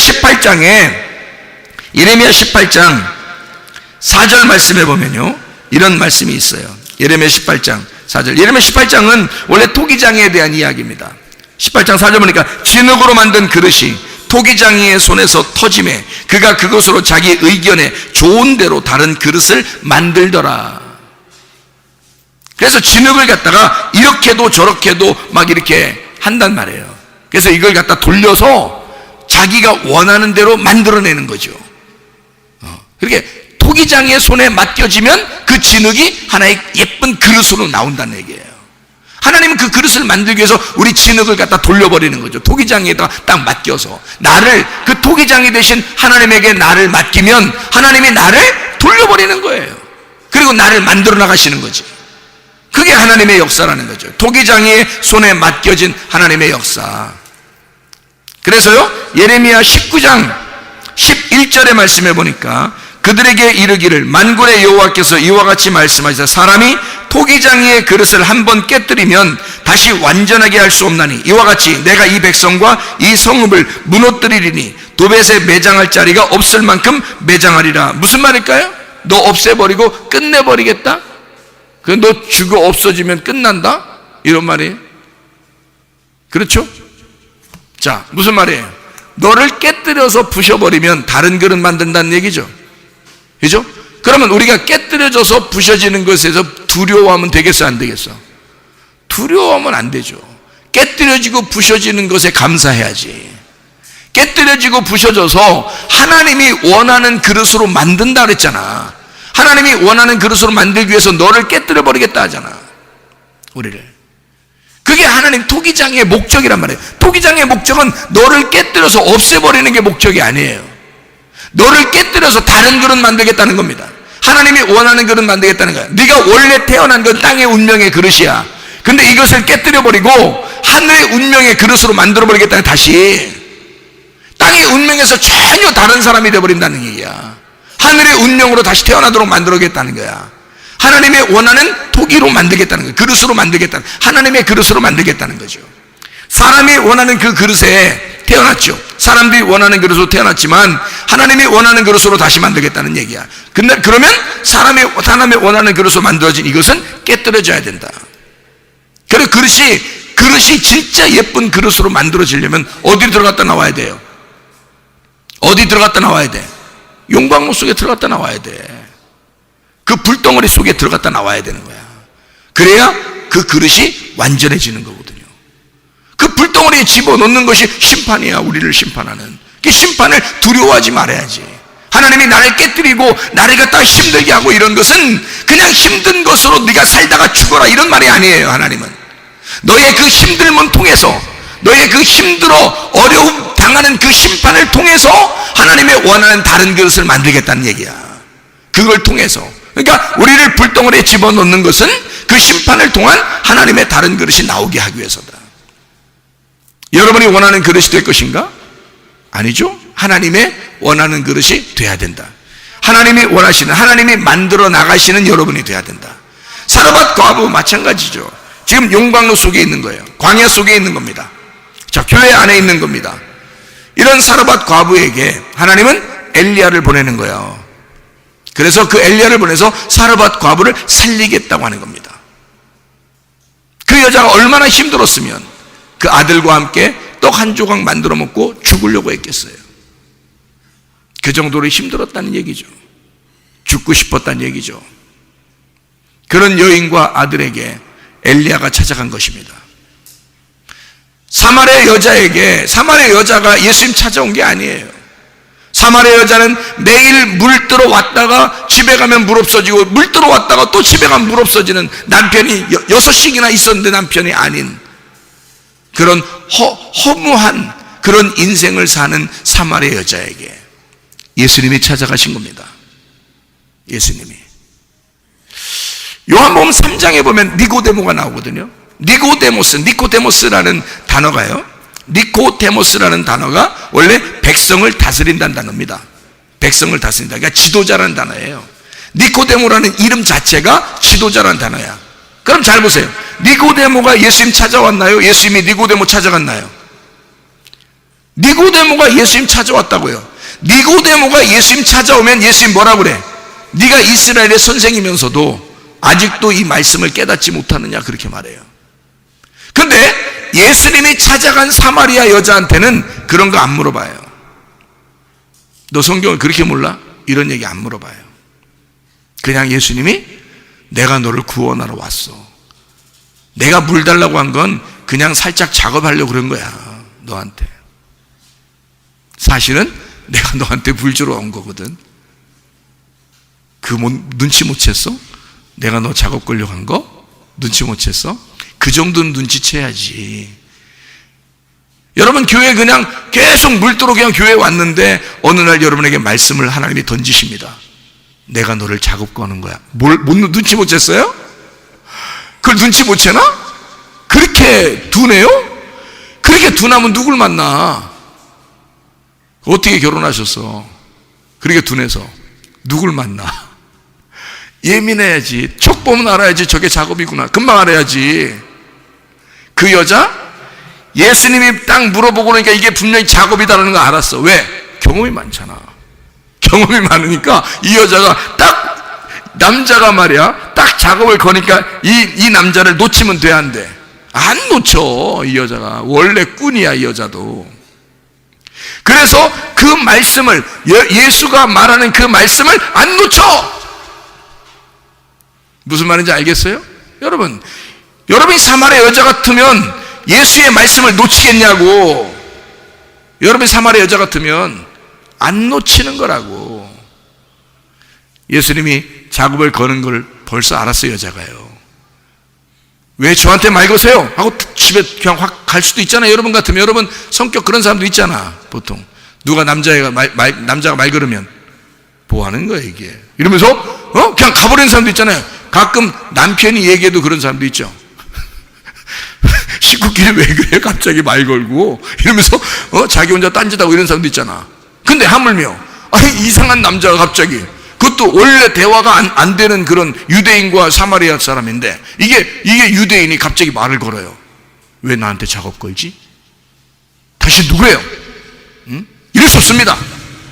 18장에 예레미야 18장 4절 말씀에 보면요. 이런 말씀이 있어요. 예레미야 18장 4절. 예레미야 18장은 원래 토기장에 대한 이야기입니다. 18장 4절 보니까 진흙으로 만든 그릇이 토기장이의 손에서 터짐에 그가 그것으로 자기 의견에 좋은 대로 다른 그릇을 만들더라. 그래서 진흙을 갖다가 이렇게도 저렇게도 막 이렇게 한단 말이에요. 그래서 이걸 갖다 돌려서 자기가 원하는 대로 만들어내는 거죠. 어, 그렇게 토기장의 손에 맡겨지면 그 진흙이 하나의 예쁜 그릇으로 나온다는 얘기예요. 하나님은 그 그릇을 만들기 위해서 우리 진흙을 갖다 돌려버리는 거죠. 토기장에다 딱 맡겨서. 나를, 그 토기장이 대신 하나님에게 나를 맡기면 하나님이 나를 돌려버리는 거예요. 그리고 나를 만들어 나가시는 거지. 그게 하나님의 역사라는 거죠. 토기장의 손에 맡겨진 하나님의 역사. 그래서요, 예레미야 19장 11절의 말씀에 보니까 그들에게 이르기를 만군의 여호와께서 이와 같이 말씀하시사 사람이 토기장이의 그릇을 한 번 깨뜨리면 다시 완전하게 할 수 없나니 이와 같이 내가 이 백성과 이 성읍을 무너뜨리리니 도벳에 매장할 자리가 없을 만큼 매장하리라 무슨 말일까요? 너 없애버리고 끝내버리겠다? 그너 죽어 없어지면 끝난다? 이런 말이에요 그렇죠? 자 무슨 말이에요? 너를 깨뜨려서 부셔버리면 다른 그릇 만든다는 얘기죠 그죠? 그러면 우리가 깨뜨려져서 부셔지는 것에서 두려워하면 되겠어, 안 되겠어? 두려워하면 안 되죠. 깨뜨려지고 부셔지는 것에 감사해야지. 깨뜨려지고 부셔져서 하나님이 원하는 그릇으로 만든다 그랬잖아. 하나님이 원하는 그릇으로 만들기 위해서 너를 깨뜨려 버리겠다 하잖아. 우리를. 그게 하나님 토기장의 목적이란 말이에요. 토기장의 목적은 너를 깨뜨려서 없애버리는 게 목적이 아니에요. 너를 깨뜨려서 다른 그릇 만들겠다는 겁니다. 하나님이 원하는 그릇 만들겠다는 거야. 네가 원래 태어난 건 땅의 운명의 그릇이야. 근데 이것을 깨뜨려 버리고 하늘의 운명의 그릇으로 만들어 버리겠다는 다시 땅의 운명에서 전혀 다른 사람이 되어 버린다는 얘기야. 하늘의 운명으로 다시 태어나도록 만들어겠다는 거야. 하나님의 원하는 토기로 만들겠다는 거야. 그릇으로 만들겠다는 하나님의 그릇으로 만들겠다는 거죠. 사람이 원하는 그 그릇에 태어났죠. 사람들이 원하는 그릇으로 태어났지만 하나님이 원하는 그릇으로 다시 만들겠다는 얘기야. 근데 그러면 사람이 하나님이 원하는 그릇으로 만들어진 이것은 깨뜨려져야 된다. 그래 그릇이 그릇이 진짜 예쁜 그릇으로 만들어지려면 어디 들어갔다 나와야 돼요? 어디 들어갔다 나와야 돼? 용광로 속에 들어갔다 나와야 돼. 그 불덩어리 속에 들어갔다 나와야 되는 거야. 그래야 그 그릇이 완전해지는 거거든요. 그 불덩어리에 집어넣는 것이 심판이야. 우리를 심판하는. 그 심판을 두려워하지 말아야지. 하나님이 나를 깨뜨리고 나를 갖다가 힘들게 하고 이런 것은 그냥 힘든 것으로 네가 살다가 죽어라 이런 말이 아니에요. 하나님은. 너의 그 힘듦을 통해서 너의 그 힘들어 어려움 당하는 그 심판을 통해서 하나님의 원하는 다른 그릇을 만들겠다는 얘기야. 그걸 통해서. 그러니까 우리를 불덩어리에 집어넣는 것은 그 심판을 통한 하나님의 다른 그릇이 나오게 하기 위해서다. 여러분이 원하는 그릇이 될 것인가? 아니죠. 하나님의 원하는 그릇이 돼야 된다. 하나님이 원하시는, 하나님이 만들어 나가시는 여러분이 돼야 된다. 사르밧 과부 마찬가지죠. 지금 용광로 속에 있는 거예요. 광야 속에 있는 겁니다. 자, 교회 안에 있는 겁니다. 이런 사르밧 과부에게 하나님은 엘리야를 보내는 거예요. 그래서 그 엘리야를 보내서 사르밧 과부를 살리겠다고 하는 겁니다. 그 여자가 얼마나 힘들었으면 그 아들과 함께 떡 한 조각 만들어 먹고 죽으려고 했겠어요. 그 정도로 힘들었다는 얘기죠. 죽고 싶었다는 얘기죠. 그런 여인과 아들에게 엘리야가 찾아간 것입니다. 사마리아 여자에게 사마리아 여자가 예수님 찾아온 게 아니에요. 사마리아 여자는 매일 물 뜨러 왔다가 집에 가면 물 없어지고 물 뜨러 왔다가 또 집에 가면 물 없어지는 남편이 여섯씩이나 있었는데 남편이 아닌 그런 허, 허무한 그런 인생을 사는 사마리아 여자에게 예수님이 찾아가신 겁니다. 예수님이. 요한복음 3장에 보면 니고데모가 나오거든요. 니고데모스, 니코데모스라는 단어가요. 니코데모스라는 단어가 원래 백성을 다스린다는 단어입니다. 백성을 다스린다. 그러니까 지도자라는 단어예요. 니코데모라는 이름 자체가 지도자라는 단어야. 그럼 잘 보세요. 니고데모가 예수님 찾아왔나요? 예수님이 니고데모 찾아갔나요? 니고데모가 예수님 찾아왔다고요. 니고데모가 예수님 찾아오면 예수님 뭐라 그래? 네가 이스라엘의 선생이면서도 아직도 이 말씀을 깨닫지 못하느냐 그렇게 말해요. 근데 예수님이 찾아간 사마리아 여자한테는 그런 거 안 물어봐요. 너 성경을 그렇게 몰라? 이런 얘기 안 물어봐요. 그냥 예수님이 내가 너를 구원하러 왔어. 내가 물 달라고 한 건 그냥 살짝 작업하려고 그런 거야. 너한테. 사실은 내가 너한테 물 주러 온 거거든. 그 뭐, 눈치 못 챘어? 내가 너 작업 걸려고 한 거? 눈치 못 챘어? 그 정도는 눈치채야지. 여러분 교회 그냥 계속 물도록 그냥 교회 왔는데 어느 날 여러분에게 말씀을 하나님이 던지십니다. 내가 너를 작업 거는 거야. 뭘, 못, 눈치 못 챘어요? 그걸 눈치 못 채나? 그렇게 둔해요? 그렇게 둔하면 누굴 만나? 어떻게 결혼하셨어? 그렇게 둔해서 누굴 만나? 예민해야지. 척 보면 알아야지. 저게 작업이구나. 금방 알아야지. 그 여자 예수님이 딱 물어보고 그러니까 이게 분명히 작업이다라는 거 알았어. 왜? 경험이 많잖아. 경험이 많으니까 이 여자가 딱 남자가 말이야 딱 작업을 거니까 이, 이 남자를 놓치면 돼 안 돼? 안 놓쳐 이 여자가 원래 꾼이야 이 여자도 그래서 그 말씀을 예- 예수가 말하는 그 말씀을 안 놓쳐 무슨 말인지 알겠어요? 여러분 여러분이 사마리아 여자 같으면 예수의 말씀을 놓치겠냐고 여러분이 사마리아 여자 같으면 안 놓치는 거라고. 예수님이 작업을 거는 걸 벌써 알았어요, 여자가요. 왜 저한테 말 거세요? 하고 집에 그냥 확 갈 수도 있잖아요. 여러분 같으면 여러분 성격 그런 사람도 있잖아. 보통 누가 남자가 말, 말 남자가 말 걸으면 뭐 하는 거야 이게? 이러면서 어 그냥 가버리는 사람도 있잖아요. 가끔 남편이 얘기해도 그런 사람도 있죠. 식구끼리 왜 그래? 갑자기 말 걸고 이러면서 어 자기 혼자 딴짓하고 이런 사람도 있잖아. 근데 하물며 아니 이상한 남자가 갑자기 그것도 원래 대화가 안, 안 되는 그런 유대인과 사마리아 사람인데 이게 이게 유대인이 갑자기 말을 걸어요. 왜 나한테 작업 걸지? 당신 누구예요? 응? 이럴 수 없습니다.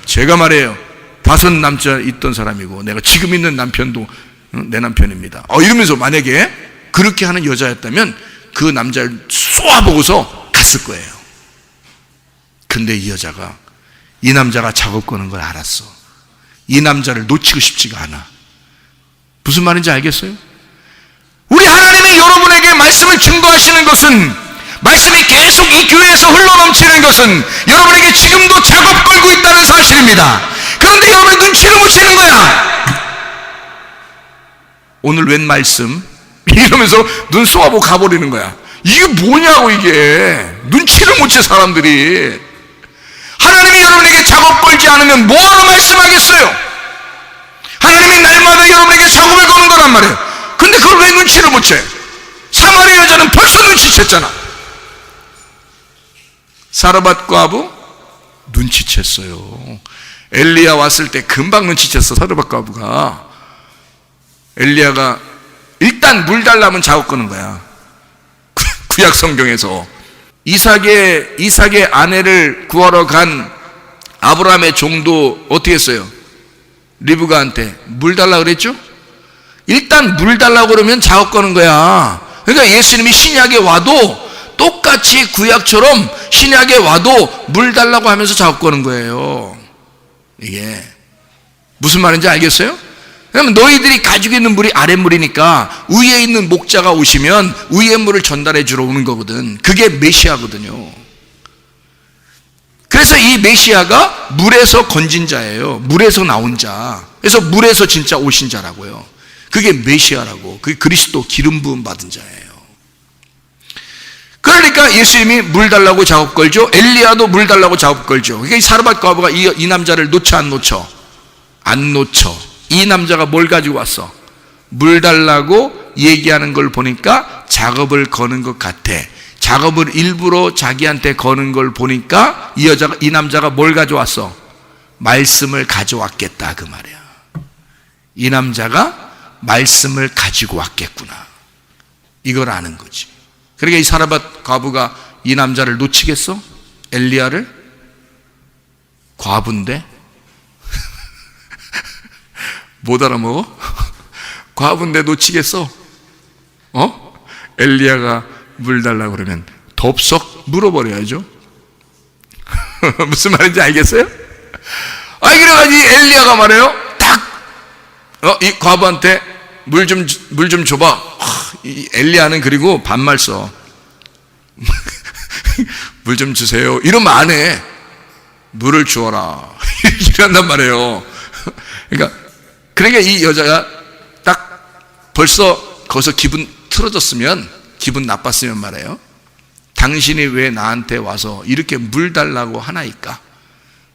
제가 말해요. 다섯 남자 있던 사람이고 내가 지금 있는 남편도 응? 내 남편입니다. 어, 이러면서 만약에 그렇게 하는 여자였다면 그 남자를 쏘아보고서 갔을 거예요. 근데 이 여자가 이 남자가 작업 거는 걸 알았어. 이 남자를 놓치고 싶지가 않아. 무슨 말인지 알겠어요? 우리 하나님이 여러분에게 말씀을 증거하시는 것은 말씀이 계속 이 교회에서 흘러넘치는 것은 여러분에게 지금도 작업 걸고 있다는 사실입니다. 그런데 여러분 눈치를 못 채는 거야. 오늘 웬 말씀? 이러면서 눈 쏘아보고 가버리는 거야. 이게 뭐냐고 이게. 눈치를 못 채 사람들이. 하나님이 여러분에게 작업 걸지 않으면 뭐하러 말씀하겠어요? 하나님이 날마다 여러분에게 작업을 거는 거란 말이에요. 근데 그걸 왜 눈치를 못 채? 사마리아 여자는 벌써 눈치챘잖아. 사르밧 과부 눈치챘어요. 엘리야 왔을 때 금방 눈치챘어 사르밧 과부가. 엘리야가 일단 물 달라면 작업 거는 거야. 구약 성경에서 이삭의 이삭의 아내를 구하러 간 아브라함의 종도 어떻게 했어요? 리브가한테 물 달라 그랬죠? 일단 물 달라고 그러면 작업 거는 거야. 그러니까 예수님이 신약에 와도 똑같이 구약처럼 신약에 와도 물 달라고 하면서 작업 거는 거예요. 이게 무슨 말인지 알겠어요? 그러면 너희들이 가지고 있는 물이 아랫물이니까 위에 있는 목자가 오시면 위에 물을 전달해 주러 오는 거거든. 그게 메시아거든요. 그래서 이 메시아가 물에서 건진 자예요. 물에서 나온 자. 그래서 물에서 진짜 오신 자라고요. 그게 메시아라고. 그게 그리스도 기름 부음 받은 자예요. 그러니까 예수님이 물 달라고 작업 걸죠. 엘리야도 물 달라고 작업 걸죠. 그러니까 이 사르밧 과부가 이, 이 남자를 놓쳐 안 놓쳐? 안 놓쳐. 이 남자가 뭘 가지고 왔어? 물 달라고 얘기하는 걸 보니까 작업을 거는 것 같아. 작업을 일부러 자기한테 거는 걸 보니까 이 여자가 이 남자가 뭘 가져왔어? 말씀을 가져왔겠다 그 말이야. 이 남자가 말씀을 가지고 왔겠구나. 이걸 아는 거지. 그러니까 이 사라밧 과부가 이 남자를 놓치겠어? 엘리야를 과부인데? 못 알아먹어? 과부인데 놓치겠어? 어? 엘리야가 물 달라고 그러면 덥석 물어버려야죠. 무슨 말인지 알겠어요? 아이 그래가지고 이 엘리야가 말해요. 딱! 어, 이 과부한테 물 좀, 물 좀 줘봐. 하, 이 엘리야는 그리고 반말 써. 물 좀 주세요. 이러면 안 해. 물을 주어라. 이런단 말이에요. 그러니까, 그러니까 이 여자가 딱 벌써 거기서 기분 틀어졌으면, 기분 나빴으면 말이에요. 당신이 왜 나한테 와서 이렇게 물 달라고 하나이까?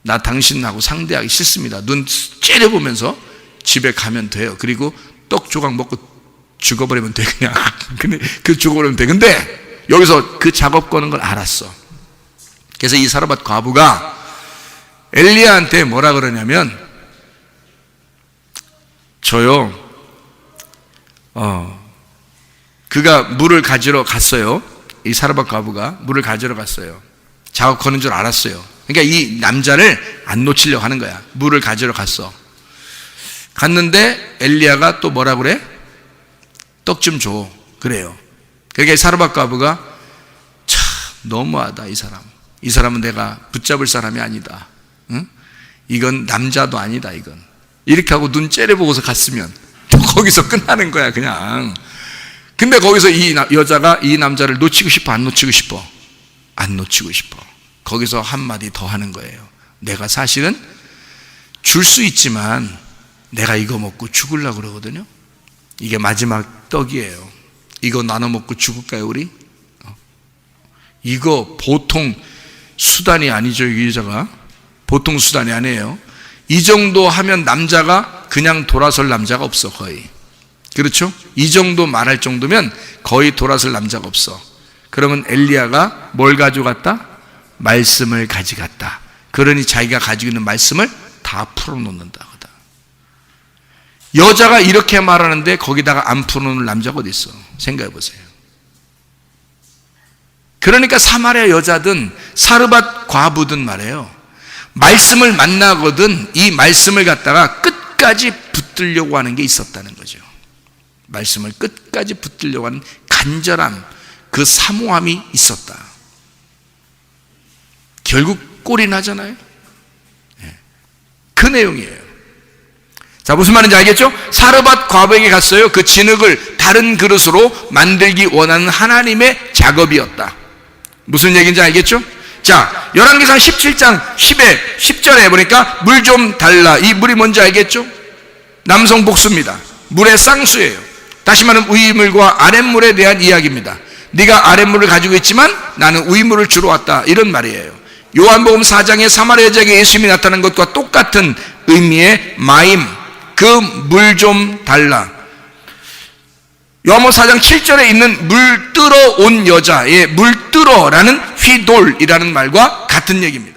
나 당신하고 상대하기 싫습니다. 눈 째려보면서 집에 가면 돼요. 그리고 떡 조각 먹고 죽어버리면 돼, 그냥. 근데 그 죽어버리면 돼. 근데 여기서 그 작업 거는 걸 알았어. 그래서 이 사르밧 과부가 엘리야한테 뭐라 그러냐면, 저요, 어, 그가 물을 가지러 갔어요. 이 사르밧 과부가 물을 가지러 갔어요. 작업 거는 줄 알았어요. 그러니까 이 남자를 안 놓치려고 하는 거야. 물을 가지러 갔어. 갔는데 엘리야가 또 뭐라 그래? 떡 좀 줘. 그래요. 그러니까 이 사르밧 과부가 참 너무하다 이 사람. 이 사람은 내가 붙잡을 사람이 아니다. 응? 이건 남자도 아니다 이건. 이렇게 하고 눈 째려보고서 갔으면 또 거기서 끝나는 거야 그냥. 근데 거기서 이 나- 여자가 이 남자를 놓치고 싶어 안 놓치고 싶어? 안 놓치고 싶어. 거기서 한마디 더 하는 거예요. 내가 사실은 줄 수 있지만 내가 이거 먹고 죽으려고 그러거든요. 이게 마지막 떡이에요. 이거 나눠 먹고 죽을까요, 우리? 어. 이거 보통 수단이 아니죠, 이 여자가. 보통 수단이 아니에요. 이 정도 하면 남자가 그냥 돌아설 남자가 없어, 거의. 그렇죠? 이 정도 말할 정도면 거의 돌아설 남자가 없어. 그러면 엘리야가 뭘 가져갔다? 말씀을 가져갔다. 그러니 자기가 가지고 있는 말씀을 다 풀어놓는다. 여자가 이렇게 말하는데 거기다가 안 풀어놓는 남자가 어디 있어? 생각해 보세요. 그러니까 사마리아 여자든 사르밧 과부든 말해요. 말씀을 만나거든 이 말씀을 갖다가 끝까지 붙들려고 하는 게 있었다는 거죠. 말씀을 끝까지 붙들려고 하는 간절함, 그 사모함이 있었다. 결국 꼴이 나잖아요. 예. 그 내용이에요. 자, 무슨 말인지 알겠죠? 사르밧 과부에게 갔어요. 그 진흙을 다른 그릇으로 만들기 원하는 하나님의 작업이었다. 무슨 얘기인지 알겠죠? 자, 열왕기상 17장 10에 10절에 보니까 물 좀 달라. 이 물이 뭔지 알겠죠? 남성 복수입니다. 물의 쌍수예요. 다시 말하면 우이물과 아랫물에 대한 이야기입니다. 네가 아랫물을 가지고 있지만 나는 우이물을 주러 왔다. 이런 말이에요. 요한복음 4장에 사마리아 여자에게 예수님이 나타난 것과 똑같은 의미의 마임, 그 물 좀 달라. 요한복음 4장 7절에 있는 물 뜨러 온 여자의 물 뜨러라는 휘돌이라는 말과 같은 얘기입니다.